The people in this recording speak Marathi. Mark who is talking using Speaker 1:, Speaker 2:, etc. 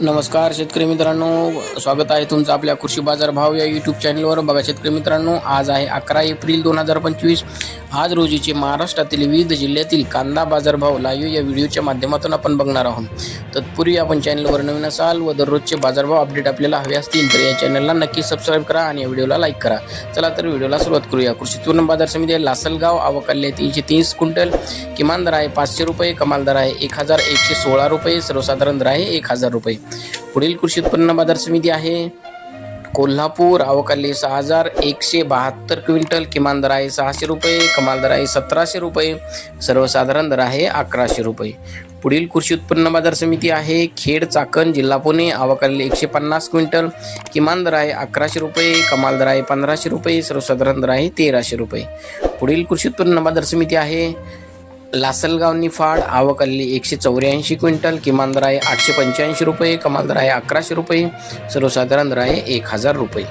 Speaker 1: नमस्कार शेतकरी मित्रांनो. स्वागत आहे तुमचं आपल्या कृषी बाजार भाव या यूट्यूब चॅनलवर बघा शेतकरी मित्रांनो आज आहे अकरा एप्रिल दोन हजार पंचवीस. आज रोजीचे महाराष्ट्रातील विविध जिल्ह्यातील कांदा बाजारभाव लाईव्ह या व्हिडिओच्या माध्यमातून आपण बघणार आहोत. तत्पूर्वी आपण चॅनलवर नवीन असाल व दररोजचे बाजारभाव अपडेट आपल्याला हवे असतील तर या चॅनलला नक्की सबस्क्राईब करा आणि या व्हिडिओला लाईक करा. चला तर व्हिडिओला सुरुवात करूया. कृषी उत्पन्न बाजार समिती आहे लासलगाव आवकाले तीनशे तीस क्विंटल. किमान दर आहे पाचशे रुपये कमाल दर आहे एक हजार एकशे सोळा रुपये सर्वसाधारण दर आहे एक हजार रुपये. पुढील कृषी उत्पन्न बाजार समिती आहे. कोल्हापूर अवकाली सहा हजार एकशे बहात्तर क्विंटल किमान दर आहे सहाशे रुपये कमाल दर आहे सतराशे रुपये सर्वसाधारण दर आहे अकराशे रुपये. पुढील कृषी उत्पन्न बाजार समिती आहे खेड चाकण जिल्हा पुणे अवकाली एकशे पन्नास क्विंटल किमान दर आहे अकराशे रुपये कमाल दर आहे पंधराशे रुपये सर्वसाधारण दर आहे तेराशे रुपये. पुढील कृषी उत्पन्न बाजार समिती आहे लासलगाव निफाड आवकल्ली एकशे चौऱ्याऐंशी क्विंटल किमान दर आहे आठशे पंच्याऐंशी रुपये कमाल दर आहे अकराशे रुपये सर्वसाधारण दर आहे एक हजार रुपये.